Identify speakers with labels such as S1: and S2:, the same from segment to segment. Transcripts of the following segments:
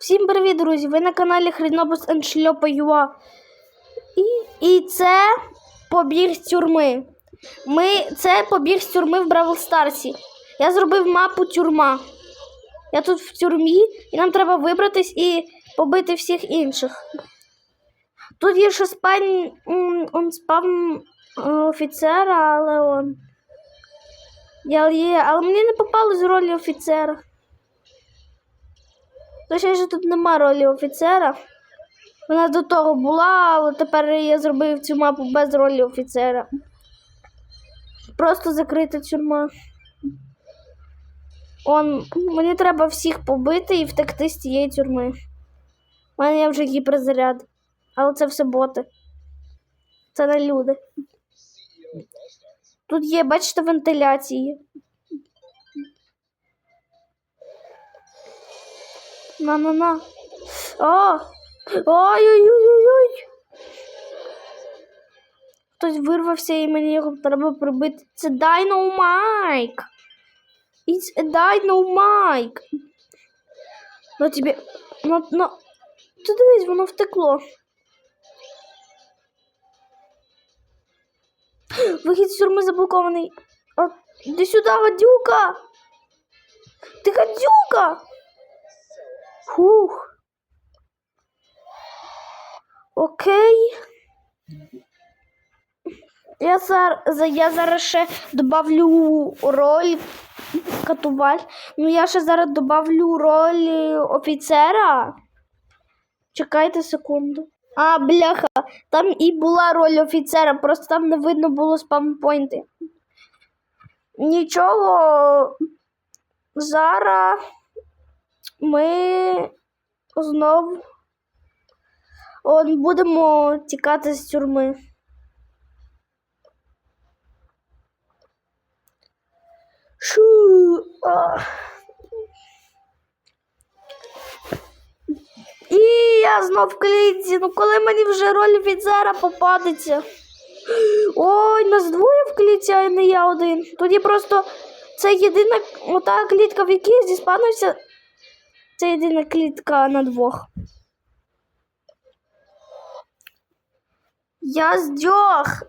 S1: Всім привіт, друзі! Ви на каналі Хрінобус Шльопа.ua І, і це побіг з тюрми. Ми, це побіг з тюрми в Бравл Старсі. Я зробив мапу тюрма. Я тут в тюрмі, і нам треба вибратись і побити всіх інших. Тут є ще он спам офіцера, але он. Я але мені не попало з ролі офіцера. Точніше, тут нема ролі офіцера. Вона до того була, але тепер я зробив цю мапу без ролі офіцера. Просто закрита тюрма. Он, мені треба всіх побити і втекти з цієї тюрми. У мене є вже гіперзаряд. Але це все боти. Це не люди. Тут є, бачите, вентиляції. На-на-на. О! Ой-ой-ой-ой-ой. Хтось вирвався і мені його треба прибити. Це Dynamite. It's a Dynamite. Ну тобі. Ну, ну. Ти дивись, воно втекло. Вихід з тюрми заблокований. А, іди сюди, гадюка! Ти гадюка! Фух. Окей. Я зараз, я зараз ще добавлю роль катуваль. Ну, я ще зараз добавлю роль офіцера. Чекайте секунду. А, бляха, там і була роль офіцера, просто там не видно було спампойнти. Нічого. Зараз ми знов будемо тікати з тюрми. Шу. І я знов в клітці. Ну коли мені вже роль офіцера попадеться. Ой, нас двоє в клітці, а не я один. Тоді просто це єдина ота клітка, в якій зіспанився. Це єдина клітка на двох. Я здьох.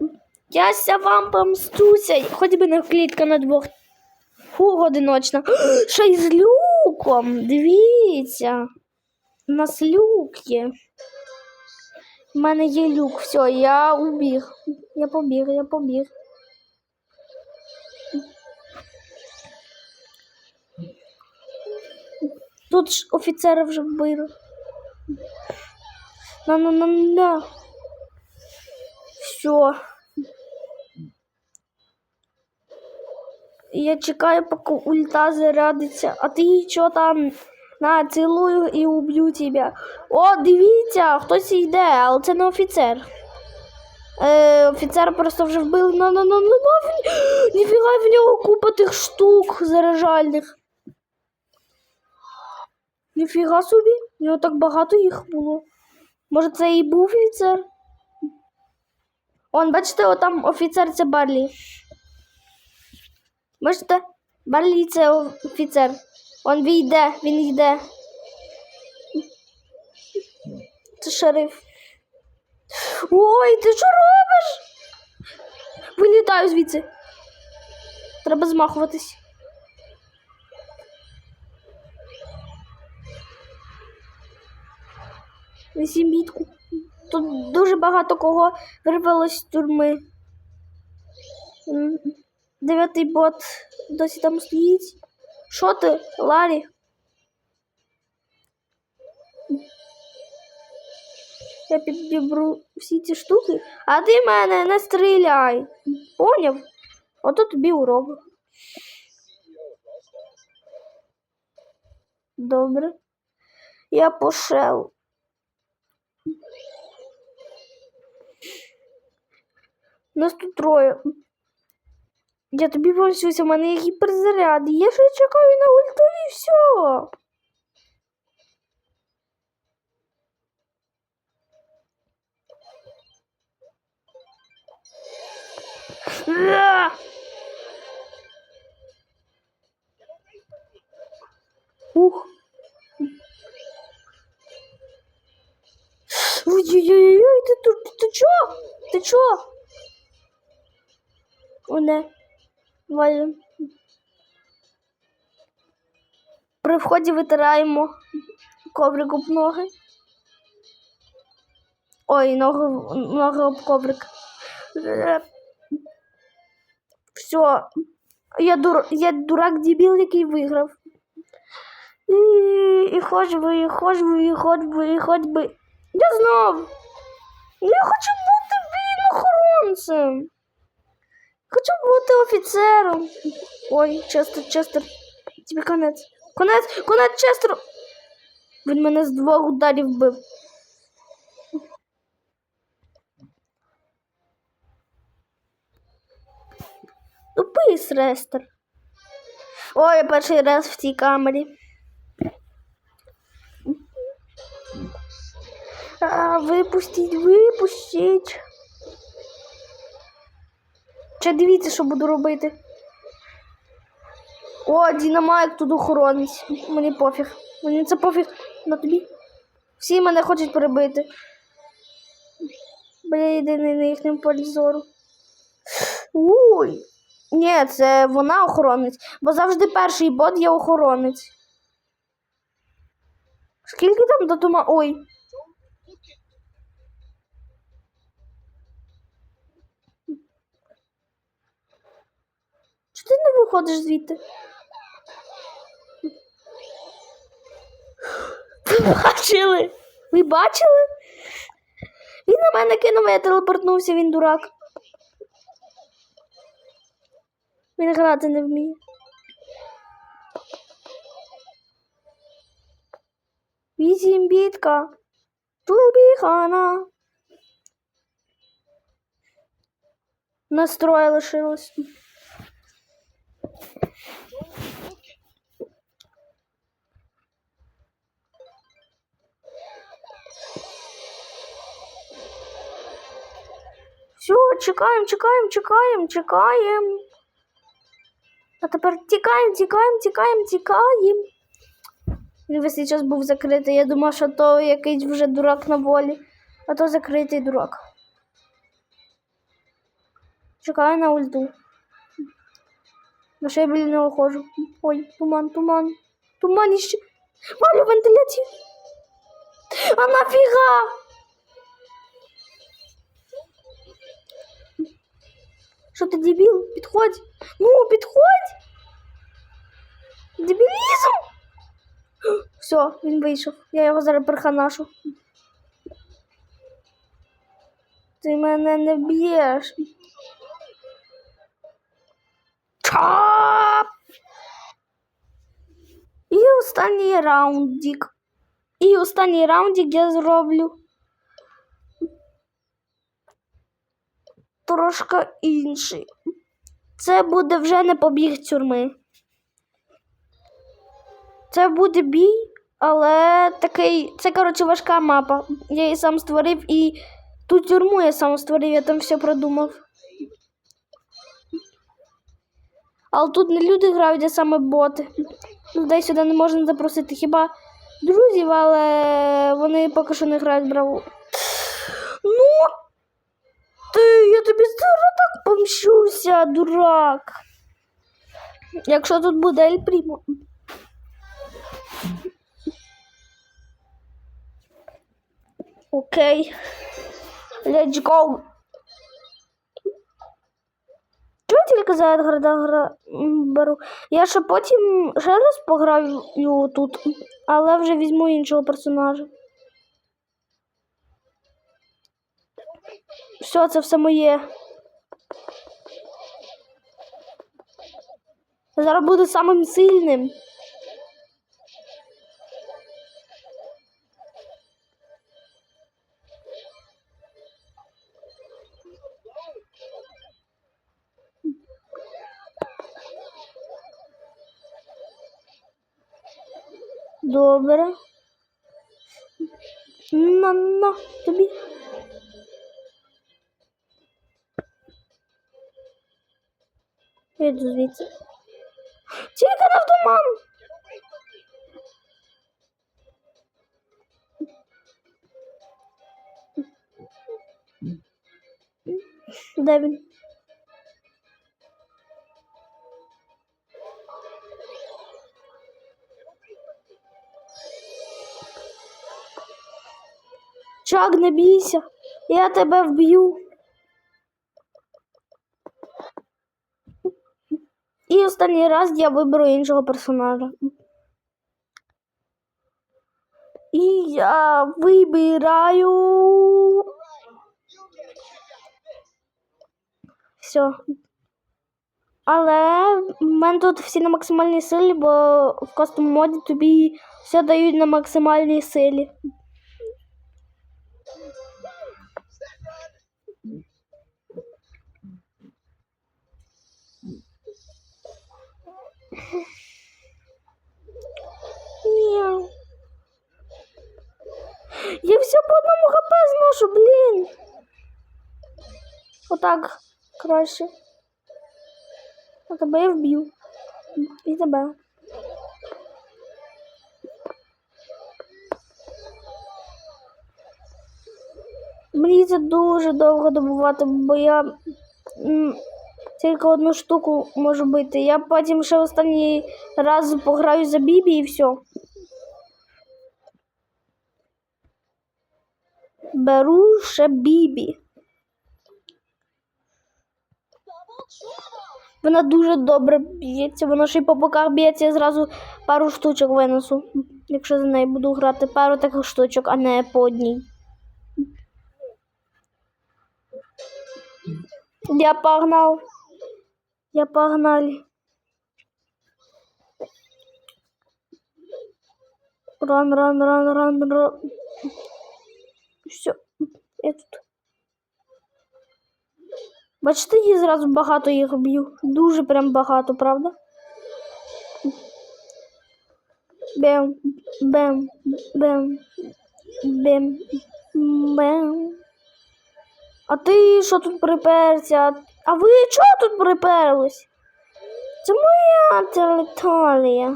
S1: Я ся вам помстуся. Хоч би не клітка на двох. Фу, одиночна. Ще й з люком. Дивіться. У нас люк є. У мене є люк. Все, я убіг. Я побіг, я побіг. Тут ж офіцера вже вбили. На-на-на-на. Все. Я чекаю, поки ульта зарядиться, а ти що там? На, цілую і уб'ю тебе. О, дивіться, хтось йде, але це не офіцер. Е, офіцер просто вже вбили на на на на на Ніфіга в нього купа тих штук заражальних. Ніфіга собі, в нього так багато їх було. Може, це і був офіцер? Он, бачите, отам офіцер це Барлі. Бачите? Барлі це офіцер. Он він йде, він йде. Це шериф. Ой, ти що робиш? Вилітаю звідси. Треба змахуватись. Вісім бітку. Тут дуже багато кого вирвалось з тюрми. Дев'ятий бот досі там стоїть. Що ти, Ларі? Я підберу всі ці штуки, а ти мене не стріляй. Поняв? Ото тобі урок. Добре. Я пошел. Нас тут троє. Я тобі помщуся, у мене є гіперзаряд. Я ще чекаю на ульту і все. А! Ух. Ой-ой-ой, ти тут ти чо? Ти чо? Валю. При вході витираємо коврик об ноги. Ой, ноги, ноги об коврик. Все. Я, дур... я дурак дебіл, який виграв. І, і хоч би, і хоч би, і хоч би, і хоч би. Я знов. Я хочу бути блін, охоронцем. Хочу бути офіцером. Ой, Честер, Честер. Тобі конець. Конець, конець Честеру. Він мене з двох ударів бив. Тупий Рестер. Ой, я перший раз в цій камері. А, випустіть, випустіть. Ще дивіться, що буду робити. О, Дінамайк тут охоронець. Мені пофіг. Мені це пофіг на тобі. Всі мене хочуть перебити. Бо я єдиний на їхньому полі зору. Ой. Ні, це вона охоронець, бо завжди перший бот є охоронець. Скільки там до тума. Ой. Чого ти не виходиш звідти? Ви бачили? Ви бачили? Він на мене кинув, я телепортнувся, він дурак. Він грати не вміє. Вісім бітка. Тубіхана. Настрой лишилось. Чекаємо, чекаємо, чекаємо, чекаємо. А тепер тікаємо, тікаємо, тікаємо, тікаємо. Він весь час був закритий. Я думав, що то якийсь вже дурак на волі, а то закритий дурак. Чекаю на ульту. На що я біля нього ходжу. Ой, туман, туман. Туман іще. Валю вентиляцію. А нафіга? Що ти дебіл? Підходь. Ну, підходь. Дебілізм. Все, він вийшов. Я його зараз перханашу. Ти мене не б'єш. Чап! І останній раундік. І останній раундік я зроблю. Трошки інший. Це буде вже не побіг тюрми. Це буде бій, але такий. Це, коротше, важка мапа. Я її сам створив і ту тюрму я сам створив, я там все продумав. Але тут не люди грають, а саме боти. Людей сюди не можна запросити хіба друзів, але вони поки що не грають браву. Ти, я тобі зараз так помщуся, дурак. Якщо тут буде Ель Прімо. Окей. Let's go. Чого я тільки за Едгарда гра... беру? Я ще потім ще раз пограю тут, але вже візьму іншого персонажа. Все, це все моє. Зараз буду самим сильним. Добре. На, на, тобі. вийду звідси. Тільки на туман! Де він? Чак, не бійся, я тебе вб'ю. І останній раз я виберу іншого персонажа. І я вибираю. Все. Але в мене тут всі на максимальній силі, бо в костюм моді тобі все дають на максимальній силі. Отак краще. А тебе я вб'ю. І тебе. Мені це дуже довго добувати, бо я тільки одну штуку можу бити. Я потім ще останній раз пограю за Бібі і все. Беру ще Бібі. Вона дуже добре б'ється, вона ще й по боках б'ється, я зразу пару штучок винесу. Якщо за неї буду грати пару таких штучок, а не по одній. Я погнал. Я погнали. Ран, ран, ран, ран, ран. Все, я тут. Бачите, я зразу багато їх б'ю. Дуже прям багато, правда? Бем, бем, бем, бем, бем. А ти що тут приперся? А ви чого тут приперлись? Це моя територія.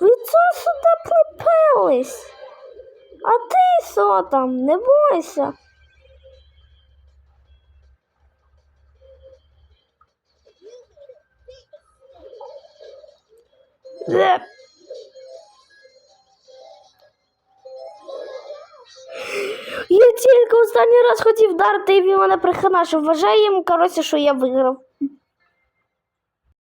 S1: Ви чого сюди приперлись? А ти що там? Не бойся. Я тільки останній раз хотів вдарити, і він мене приханашив. Вважає йому, коротше, що я виграв.